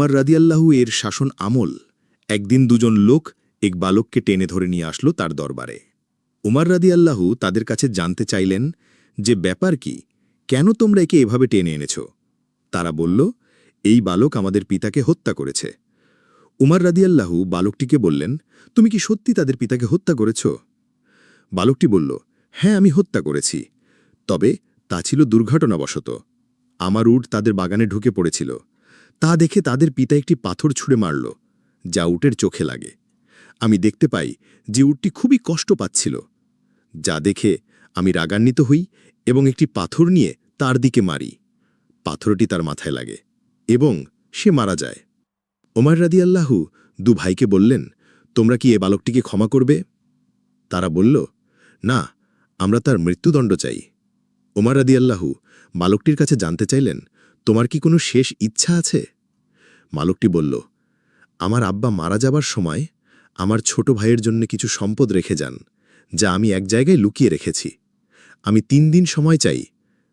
উমার রাদিয়াল্লাহু এর শাসন আমল। একদিন দুজন লোক এক বালককে টেনে ধরে নিয়ে আসলো তার দরবারে। উমার রাদিয়াল্লাহু তাদের কাছে জানতে চাইলেন যে, ব্যাপার কি? কেন তোমরা একে এভাবে টেনে এনেছ? তারা বলল, এই বালক আমাদের পিতাকে হত্যা করেছে। উমার রাদিয়াল্লাহু বালকটিকে বললেন, তুমি কি সত্যি তাদের পিতাকে হত্যা করেছ? বালকটি বলল হ্যাঁ আমি হত্যা করেছি। তবে তা ছিল দুর্ঘটনাবশত। আমার উট তাদের বাগানে ঢুকে পড়েছিল। তা দেখে তাদের পিতা একটি পাথর ছুঁড়ে মারল, যা উটের চোখে লাগে। আমি দেখতে পাই যে উটটি খুবই কষ্ট পাচ্ছিল। যা দেখে আমি রাগান্বিত হই এবং একটি পাথর নিয়ে তার দিকে মারি। পাথরটি তার মাথায় লাগে এবং সে মারা যায়। ওমার রাদিয়াল্লাহু দু ভাইকে বললেন, তোমরা কি এ বালকটিকে ক্ষমা করবে? তারা বলল, না, আমরা তার মৃত্যুদণ্ড চাই। ওমার রাদিয়াল্লাহু বালকটির কাছে জানতে চাইলেন তোমার কি কোনো শেষ ইচ্ছা আছে? মালকটি বলল, আমার আব্বা মারা যাবার সময় আমার ছোট ভাইয়ের জন্য কিছু সম্পদ রেখে যান, যা আমি এক জায়গায় লুকিয়ে রেখেছি। আমি তিন দিন সময় চাই,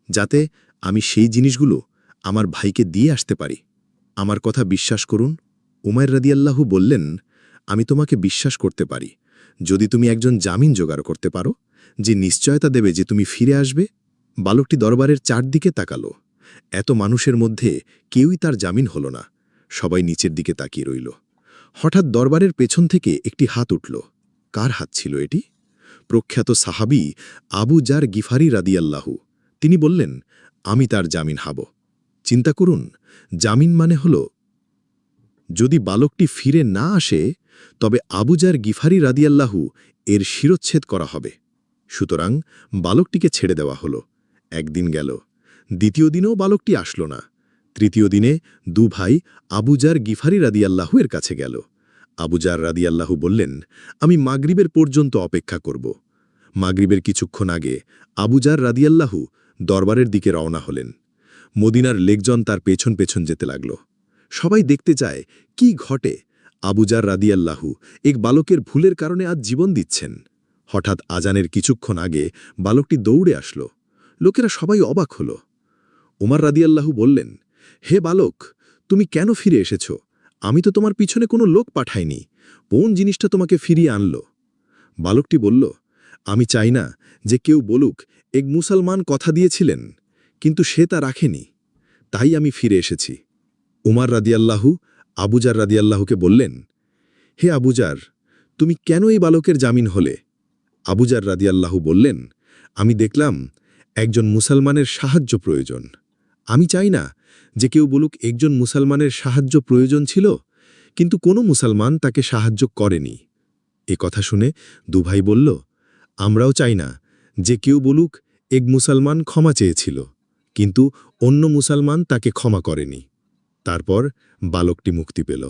যাতে আমি সেই জিনিসগুলো আমার ভাইকে দিয়ে আসতে পারি। আমার কথা বিশ্বাস করুন উমায় রাদিয়াল্লাহু বললেন, আমি তোমাকে বিশ্বাস করতে পারি। যদি তুমি একজন জামিন জোগাড় করতে পারো, যে নিশ্চয়তা দেবে যে তুমি ফিরে আসবে, বালকটি দরবারের চারদিকে তাকালো। এত মানুষের মধ্যে কেউই তার জামিন হল না। সবাই নিচের দিকে তাকিয়ে রইল। হঠাৎ দরবারের পেছন থেকে একটি হাত উঠল। কার হাত ছিল এটি? প্রখ্যাত সাহাবি আবু জার গিফারি রাদিয়াল্লাহু। তিনি বললেন, আমি তার জামিন হাব। চিন্তা করুন, জামিন মানে হল, যদি বালকটি ফিরে না আসে, তবে আবুজার গিফারি রাদিয়াল্লাহু এর শিরচ্ছেদ করা হবে। সুতরাং বালকটিকে ছেড়ে দেওয়া হলো। একদিন গেল দ্বিতীয় দিনেও বালকটি আসলো না। তৃতীয় দিনে দু ভাই আবুজার গিফারি রাদিয়াল্লাহু এর কাছে গেল। আবুজার রাদিয়াল্লাহু বললেন, আমি মাগরিবের পর্যন্ত অপেক্ষা করব। মাগরিবের কিছুক্ষণ আগে আবুজার রাদিয়াল্লাহু দরবারের দিকে রওনা হলেন। মদিনার লেকজন তার পেছন পেছন যেতে লাগল। সবাই দেখতে চায়, কি ঘটে? আবুজার রাদিয়াল্লাহু এক বালকের ভুলের কারণে আজ জীবন দিচ্ছেন। হঠাৎ আজানের কিছুক্ষণ আগে বালকটি দৌড়ে আসলো। লোকেরা সবাই অবাক হল। উমার রাদিয়াল্লাহু বললেন, হে বালক, তুমি কেন ফিরে এসেছ? আমি তো তোমার পিছনে কোনো লোক পাঠাইনি। কোন জিনিসটা তোমাকে ফিরিয়ে আনল? বালকটি বলল, আমি চাই না যে কেউ বলুক, এক মুসলমান কথা দিয়েছিলেন, কিন্তু সে তা রাখেনি। তাই আমি ফিরে এসেছি। উমার রাদিয়াল্লাহু আবুজার রাদিয়াল্লাহুকে বললেন, হে আবুজার তুমি কেন এই বালকের জামিন হলে? আবুজার রাদিয়াল্লাহু বললেন, আমি দেখলাম একজন মুসলমানের সাহায্য প্রয়োজন। আমি চাই না যে কেউ বলুক একজন মুসলমানের সাহায্য প্রয়োজন ছিল, কিন্তু কোনো মুসলমান তাকে সাহায্য করেনি। এ কথা শুনে দুভাই বলল, আমরাও চাই না যে কেউ বলুক এক মুসলমান ক্ষমা চেয়েছিল, কিন্তু অন্য মুসলমান তাকে ক্ষমা করেনি। তারপর বালকটি মুক্তি পেল।